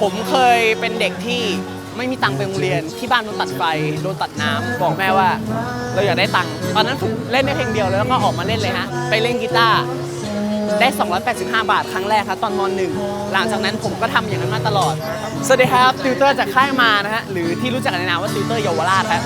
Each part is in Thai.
ผมเคยเป็นเด็กที่ไม่มีตังค์ไปโรงเรียนที่บ้านโดนตัดไฟโดนตัดน้ำบอกแม่ว่า เราอยากได้ตังค์ตอนนั้นผมเล่นได้เพลงเดียวแล้วก็ออกมาเล่นเลยฮะไปเล่นกีตาร์ได้ 285 บาทครั้งแรกครับตอนมหนึ่งหลังจากนั้นผมก็ทำอย่างนั้นมาตลอด สวัสดีครับติวเตอร์จากค่ายมานะฮะหรือที่รู้จักกันในนามว่าติวเตอร์เยาวราชครับ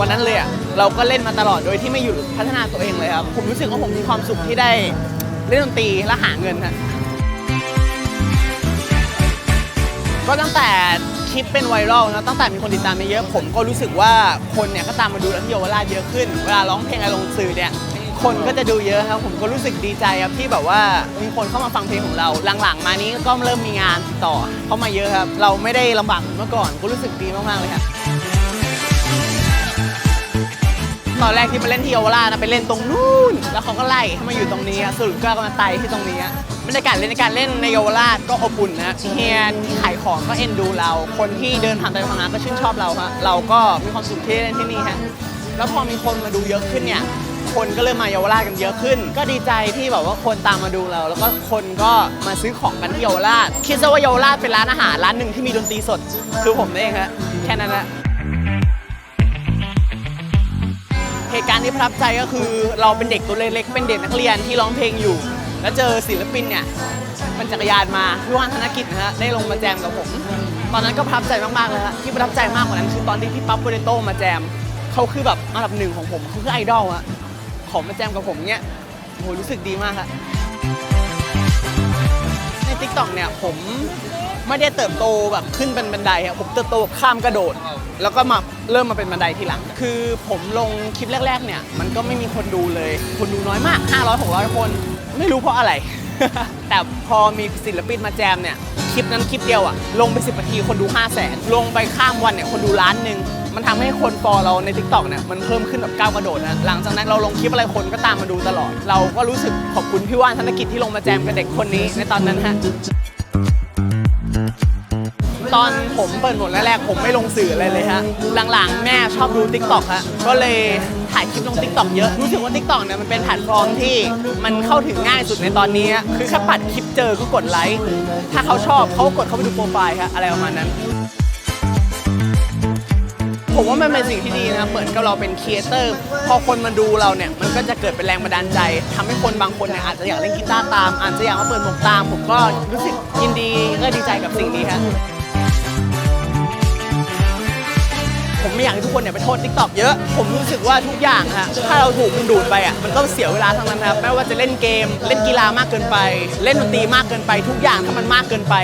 วันนั้นเลยอะเราก็เล่นมาตลอดโดยที่ไม่หยุดพัฒนาตัวเองเลยครับ ผมรู้สึกว่าผมมีความสุขที่ได้เล่นดนตรีและหาเงินฮะก็ตั้งแต่คลิปเป็นไวรัลนะตั้งแต่มีคนติดตามเยอะผมก็รู้สึกว่าคนเนี่ยก็ตามมาดูแล้วที่เยาวราชเยอะขึ้น เวลาร้องเพลงอะไรลงสื่อเนี่ยคนก็จะดูเยอะครับผมก็รู้สึกดีใจครับที่แบบว่ามีคนเข้ามาฟังเพลงของเราหลังๆ มานี้ก็เริ่มมีงานติดต่อเข้ามาเยอะครับ เราไม่ได้ลำบากเหมือนเมื่อก่อนก็รู้สึกดีมากๆเลยครับ ตอนแรกที่ไปเล่นที่เยาวราชนะไปเล่นตรงนู้นแล้วเขาก็ไล่ให้มาอยู่ตรงนี้สรุปก็มาไต่ที่ตรงนี้บรรยากาศเล่นในการเล่นในเยาวราชก็อบอุ่นนะเฮียที่ขายของก็เอ็นดูเรา คนที่เดินผ่านไปผ่านมาก็ชื่นชอบเราฮะเราก็มีความสุขที่ได้เล่นที่นี่ฮะแล้วพอมีคนมาดูเยอะขึ้นเนี่ยคนก็เริ่มมาเยาวราชกันเยอะขึ้น ก็ดีใจที่แบบว่าคนตามมาดูเรา แล้วก็คนก็มาซื้อของกันที่เยาวราชคิดซะว่าเยาวราชเป็นร้านอาหารร้านหนึ่งที่มีดนตรีสด คือผมเองฮะแค่นั้นแหละ เหตุการณ์ที่ประทับใจก็คือเราเป็นเด็กตัวเล็กๆเป็นเด็กนักเรียนที่ร้องเพลงอยู่ แล้วเจอศิลปินเนี่ยมันจักรยานมาพี่ว่านธนกิจนะฮะได้ลงมาแจมกับผม ตอนนั้นก็ประทับใจมากๆเลยฮะที่ประทับใจมากกว่านั้นคือตอนที่พี่ปั๊บโปเตโต้มาแจมเขาคือแบบอันดับหนึ่งของผมเขาคือไอดอลอะขอมาแจมกับผมเนี่ยโหรู้สึกดีมากครับใน t ิ k t o k เนี่ยผม ไม่ได้เติบโตแบบขึ้นเป็นบันไดครับผมเติบโตข้ามกระโดด แล้วก็มาเริ่มมาเป็นบันไดทีหลัง คือผมลงคลิปแรก ๆ เนี่ย มันก็ไม่มีคนดูเลย คนดูน้อยมาก 500 600 คน ไม่รู้เพราะอะไร แต่พอมีศิลปินมาแจมเนี่ยคลิปนั้นคลิปเดียวอะลงไป 10นาทีคนดู 5 0 0 0 0 0ลงไปข้ามวันเนี่ยคนดูล้านหนึ่งมันทำให้คนฟอลเราใน t ิ k t o k เนี่ยมันเพิ่มขึ้นแบบก้าวกระโดดนะหลังจากนั้นเราลงคลิปอะไรคนก็ตามมาดูตลอด เราก็รู้สึกขอบคุณพี่ว่านธนกิจที่ลงมาแจมกับเด็กคนนี้ในตอนนั้นฮะ ตอนผมเปิดหมดแรกๆผมไม่ลงสื่ออะไรเลยฮะ หลังๆแม่ชอบดู t ิ k t o k ฮะ ก็เลยถ่ายคลิปลง t ิ k t o k เยอะ รู้สึกว่า t ิ k t o k เนี่ยมันเป็นแพลตฟอร์มที่มันเข้าถึงง่ายสุดในตอนนี้อะคือแค่ปัดคลิปเจอก็กดไลค์ ถ้าเขาชอบเขาก็กดเข้าไปดูโปรไฟล์ฮะอะไรประมาณนั้น ผมว่ามันเป็นสิ่งที่ดีนะเหมือนกับเราเป็นครีเอเตอร์พอคนมาดูเราเนี่ยมันก็จะเกิดเป็นแรงบันดาลใจทำให้คนบางคนเนี่ยอาจจะอยากเล่นกีตาร์ตามอาจจะอยากมาเปิดหมวกตาม ผมก็รู้สึกยินดีก็ดีใจกับสิ่งนี้ครับ ไม่อยากให้ทุกคนเนี่ยไปโทษทิกตอกเยอะ ผมรู้สึกว่าทุกอย่างฮะถ้าเราถูกมันดูดไปอะมันก็เสียเวลาทั้งนั้นครับไม่ว่าจะเล่นเกม เล่นกีฬามากเกินไป เล่นดนตรีมากเกินไป ทุกอย่างถ้ามันมากเกินไป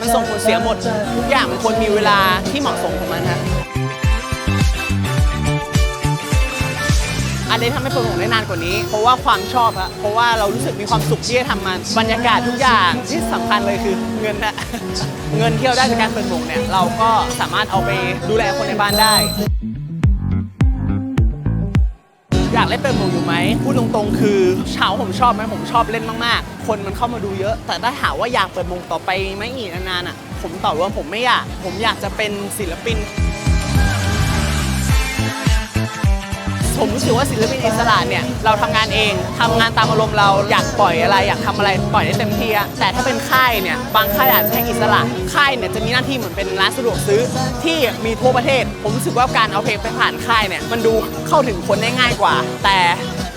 มันส่งผลเสียหมด ทุกอย่างมันควรมีเวลาที่เหมาะสมของ มันฮะอันนี้ทำให้เปิดมวกได้นานกว่านี้ เพราะว่าความชอบอะเพราะว่าเรารู้สึกมีความสุขที่จะทำมันบรรยากาศทุกอย่างที่สำคัญเลยคือเงินอะเงินที่เราได้จากการเปิดมวกเนี่ยเราก็สามารถเอาไปดูแลคนในบ้านได้อยากเล่นเปิดหมวกอยู่ไหมพูดตรงๆ คือเช้าผมชอบไหมผมชอบเล่นมากๆ คนมันเข้ามาดูเยอะ แต่ถ้าถามว่าอยากเปิดมวกต่อไปไหมอีกนานๆอะผมตอบว่าผมไม่อยาก ผมอยากจะเป็นศิลปิน ผมรู้สึกว่าศิลปินอิสระเนี่ยเราทำงานเองทำงานตามอารมณ์เราอยากปล่อยอะไร อยากทำอะไรปล่อยได้เต็มที่อะแต่ถ้าเป็นค่ายเนี่ยบางค่ายอาจจะให้อิสระค่ายเนี่ยจะมีหน้าที่เหมือนเป็นร้านสะดวกซื้อที่มีทั่วประเทศ ผมรู้สึกว่าการเอาเพลงไปผ่านค่ายเนี่ยมันดูเข้าถึงคนได้ง่ายกว่า แต่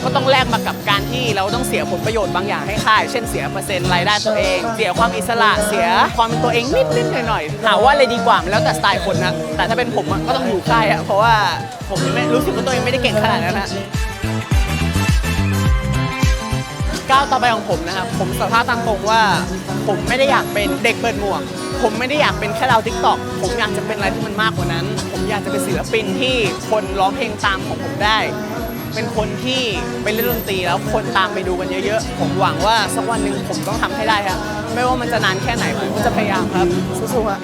ก็ต้องแลกมากับการที่เราต้องเสียผลประโยชน์บางอย่างให้ค่าย เช่นเสียเปอร์เซ็นต์รายได้ตัวเอง เสียความอิสระเสียความเป็นตัวเองนิดๆหน่อยๆถามว่าอะไรดีกว่ามันแล้วแต่สไตล์คนนะแต่ถ้าเป็นผมอะก็ต้องอยู่ค่ายอะเพราะว่าผมยังไม่รู้สึกว่าตัวเองไม่ได้เก่งขนาดนั้นนะก้าวต่อไปของผมนะครับผมสารภาพตามตรงว่า ผมไม่ได้อยากเป็นเด็กเปิดหมวก ผมไม่ได้อยากเป็นแค่ดาวทิกตอกผมอยากจะเป็นอะไรที่มันมากกว่านั้น ผมอยากจะเป็นศิลปินที่คนร้องเพลงตามของผมได้ เป็นคนที่ไปเล่นดนตรีแล้วคนตามไปดูกันเยอะๆ ผมหวังว่าสักวันหนึ่งผมต้องทำให้ได้ครับ ไม่ว่ามันจะนานแค่ไหนผมก็จะพยายามครับสู้ๆครับ